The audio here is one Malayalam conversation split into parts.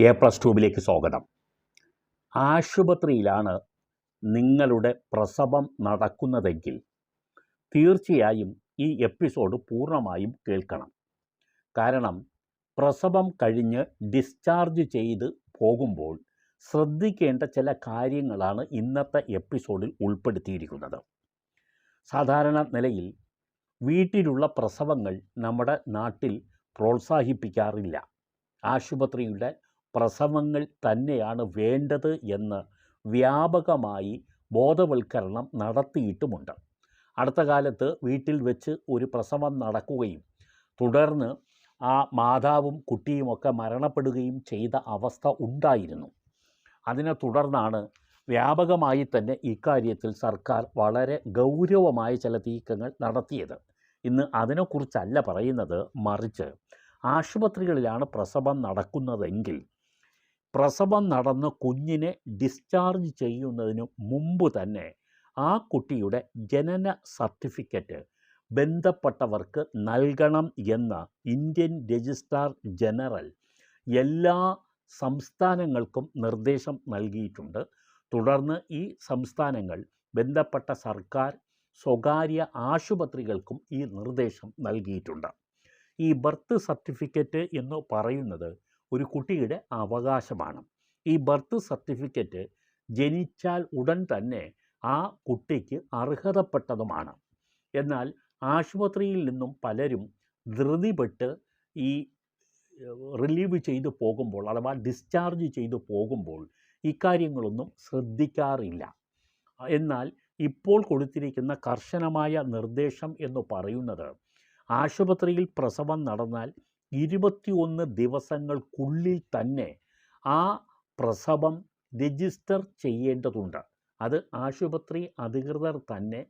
എ പ്ലസ് ട്യൂബിലേക്ക് സ്വാഗതം. ആശുപത്രിയിലാണ് നിങ്ങളുടെ പ്രസവം നടക്കുന്നതെങ്കിൽ തീർച്ചയായും ഈ എപ്പിസോഡ് പൂർണമായും കേൾക്കണം. കാരണം പ്രസവം കഴിഞ്ഞ് ഡിസ്ചാർജ് ചെയ്ത് പോകുമ്പോൾ ശ്രദ്ധിക്കേണ്ട ചില കാര്യങ്ങളാണ് ഇന്നത്തെ എപ്പിസോഡിൽ ഉൾപ്പെടുത്തിയിരിക്കുന്നത്. സാധാരണ നിലയിൽ വീട്ടിലുള്ള പ്രസവങ്ങൾ നമ്മുടെ നാട്ടിൽ പ്രോത്സാഹിപ്പിക്കാറില്ല. ആശുപത്രിയുടെ പ്രസവങ്ങൾ തന്നെയാണ് വേണ്ടത് എന്ന് വ്യാപകമായി ബോധവൽക്കരണം നടത്തിയിട്ടുമുണ്ട്. അടുത്ത കാലത്ത് വീട്ടിൽ വെച്ച് ഒരു പ്രസവം നടക്കുകയും തുടർന്ന് ആ മാതാവും കുട്ടിയുമൊക്കെ മരണപ്പെടുകയും ചെയ്ത അവസ്ഥ ഉണ്ടായിരുന്നു. അതിനെ തുടർന്നാണ് വ്യാപകമായി തന്നെ ഇക്കാര്യത്തിൽ സർക്കാർ വളരെ ഗൗരവമായ ചില നീക്കങ്ങൾ നടത്തിയത്. ഇന്ന് അതിനെക്കുറിച്ചല്ല പറയുന്നത് മറിച്ച് ആശുപത്രികളിലാണ് പ്രസവം നടക്കുന്നതെങ്കിൽ പ്രസവം നടന്ന് കുഞ്ഞിനെ ഡിസ്ചാർജ് ചെയ്യുന്നതിന് മുമ്പ് തന്നെ ആ കുട്ടിയുടെ ജനന സർട്ടിഫിക്കറ്റ് ബന്ധപ്പെട്ടവർക്ക് നൽകണം എന്ന് ഇന്ത്യൻ രജിസ്ട്രാർ ജനറൽ എല്ലാ സംസ്ഥാനങ്ങൾക്കും നിർദ്ദേശം നൽകിയിട്ടുണ്ട്. തുടർന്ന് ഈ സംസ്ഥാനങ്ങൾ ബന്ധപ്പെട്ട സർക്കാർ സ്വകാര്യ ആശുപത്രികൾക്കും ഈ നിർദ്ദേശം നൽകിയിട്ടുണ്ട്. ഈ ബർത്ത് സർട്ടിഫിക്കറ്റ് എന്ന് പറയുന്നത് ഒരു കുട്ടിയുടെ അവകാശമാണ്. ഈ ബർത്ത് സർട്ടിഫിക്കറ്റ് ജനിച്ചാൽ ഉടൻ തന്നെ ആ കുട്ടിക്ക് അർഹതപ്പെട്ടതുമാണ്. എന്നാൽ ആശുപത്രിയിൽ നിന്നും പലരും ധൃതിപ്പെട്ട് ഈ റിലീവ് ചെയ്തു പോകുമ്പോൾ അഥവാ ഡിസ്ചാർജ് ചെയ്തു പോകുമ്പോൾ ഇക്കാര്യങ്ങളൊന്നും ശ്രദ്ധിക്കാറില്ല. എന്നാൽ ഇപ്പോൾ കൊടുത്തിരിക്കുന്ന കർശനമായ നിർദ്ദേശം എന്ന് പറയുന്നത് ആശുപത്രിയിൽ പ്രസവം നടന്നാൽ ഇരുപത്തിയൊന്ന് ദിവസങ്ങൾക്കുള്ളിൽ തന്നെ ആ പ്രസവം രജിസ്റ്റർ ചെയ്യേണ്ടതുണ്ട്. അത് ആശുപത്രി അധികൃതർ തന്നെ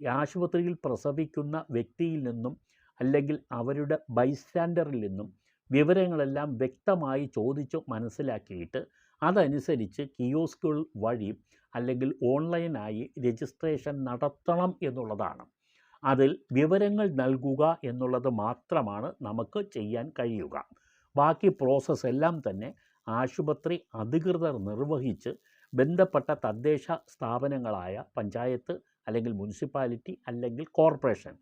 ആശുപത്രിയിൽ പ്രസവിക്കുന്ന വ്യക്തിയിൽ നിന്നും അല്ലെങ്കിൽ അവരുടെ ബൈസ്റ്റാൻഡറിൽ നിന്നും വിവരങ്ങളെല്ലാം വ്യക്തമായി ചോദിച്ച് മനസ്സിലാക്കിയിട്ട് അതനുസരിച്ച് കിയോസ്കുകൾ വഴി അല്ലെങ്കിൽ ഓൺലൈനായി രജിസ്ട്രേഷൻ നടത്തണം എന്നുള്ളതാണ്. അതിൽ വിവരങ്ങൾ നൽകുക എന്നുള്ളത് മാത്രമാണ് നമുക്ക് ചെയ്യാൻ കഴിയുക. ബാക്കി പ്രോസസ്സ് എല്ലാം തന്നെ ആശുപത്രി അധികൃതർ നിർവഹിച്ച് ബന്ധപ്പെട്ട തദ്ദേശ സ്ഥാപനങ്ങളായ പഞ്ചായത്ത് അല്ലെങ്കിൽ മുനിസിപ്പാലിറ്റി അല്ലെങ്കിൽ കോർപ്പറേഷൻ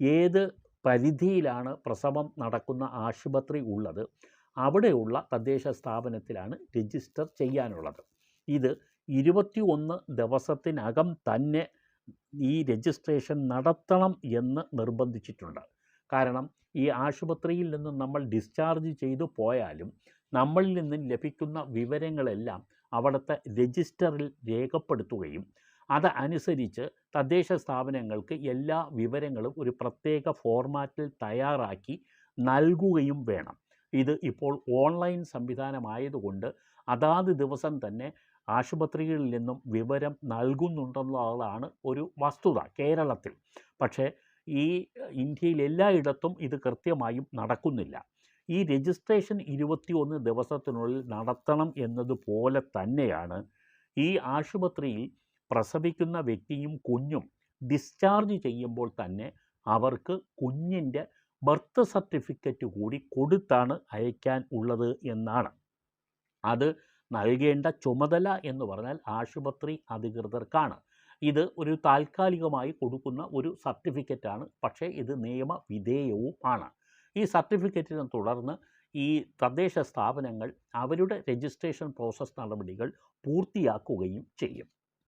ഏത് പരിധിയിലാണ് പ്രസവം നടക്കുന്ന ആശുപത്രി ഉള്ളത് അവിടെയുള്ള തദ്ദേശ സ്ഥാപനത്തിലാണ് രജിസ്റ്റർ ചെയ്യാനുള്ളത്. ഇത് ഇരുപത്തി ഒന്ന് ദിവസത്തിനകം തന്നെ ഈ രജിസ്ട്രേഷൻ നടത്തണം എന്ന് നിർബന്ധിച്ചിട്ടുണ്ട്. കാരണം ഈ ആശുപത്രിയിൽ നിന്ന് നമ്മൾ ഡിസ്ചാർജ് ചെയ്തു പോയാലും നമ്മളിൽ നിന്നും ലഭിക്കുന്ന വിവരങ്ങളെല്ലാം അവിടുത്തെ രജിസ്റ്ററിൽ രേഖപ്പെടുത്തുകയും അതനുസരിച്ച് തദ്ദേശ സ്ഥാപനങ്ങൾക്ക് എല്ലാ വിവരങ്ങളും ഒരു പ്രത്യേക ഫോർമാറ്റിൽ തയ്യാറാക്കി നൽകുകയും വേണം. ഇത് ഇപ്പോൾ ഓൺലൈൻ സംവിധാനമായതുകൊണ്ട് അതാത് ദിവസം തന്നെ ആശുപത്രികളിൽ നിന്നും വിവരം നൽകുന്നുണ്ടെന്നുള്ളതാണ് ഒരു വസ്തുത കേരളത്തിൽ. പക്ഷേ ഈ ഇന്ത്യയിൽ എല്ലായിടത്തും ഇത് കൃത്യമായും നടക്കുന്നില്ല. ഈ രജിസ്ട്രേഷൻ ഇരുപത്തിയൊന്ന് ദിവസത്തിനുള്ളിൽ നടത്തണം എന്നതുപോലെ തന്നെയാണ് ഈ ആശുപത്രിയിൽ പ്രസവിക്കുന്ന വ്യക്തിയും കുഞ്ഞും ഡിസ്ചാർജ് ചെയ്യുമ്പോൾ തന്നെ അവർക്ക് കുഞ്ഞിന്റെ ബർത്ത് സർട്ടിഫിക്കറ്റ് കൂടി കൊടുത്താണ് അയക്കാൻ ഉള്ളത് എന്നാണ്. അത് നൽകേണ്ട ചുമതല എന്ന് പറഞ്ഞാൽ ആശുപത്രി അധികൃതർക്കാണ്. ഇത് ഒരു താൽക്കാലികമായി കൊടുക്കുന്ന ഒരു സർട്ടിഫിക്കറ്റാണ്. പക്ഷേ ഇത് നിയമവിധേയവും ആണ്. ഈ സർട്ടിഫിക്കറ്റിനെ തുടർന്ന് ഈ തദ്ദേശ സ്ഥാപനങ്ങൾ അവരുടെ രജിസ്ട്രേഷൻ പ്രോസസ്സ് നടപടികൾ പൂർത്തിയാക്കുകയും ചെയ്യും.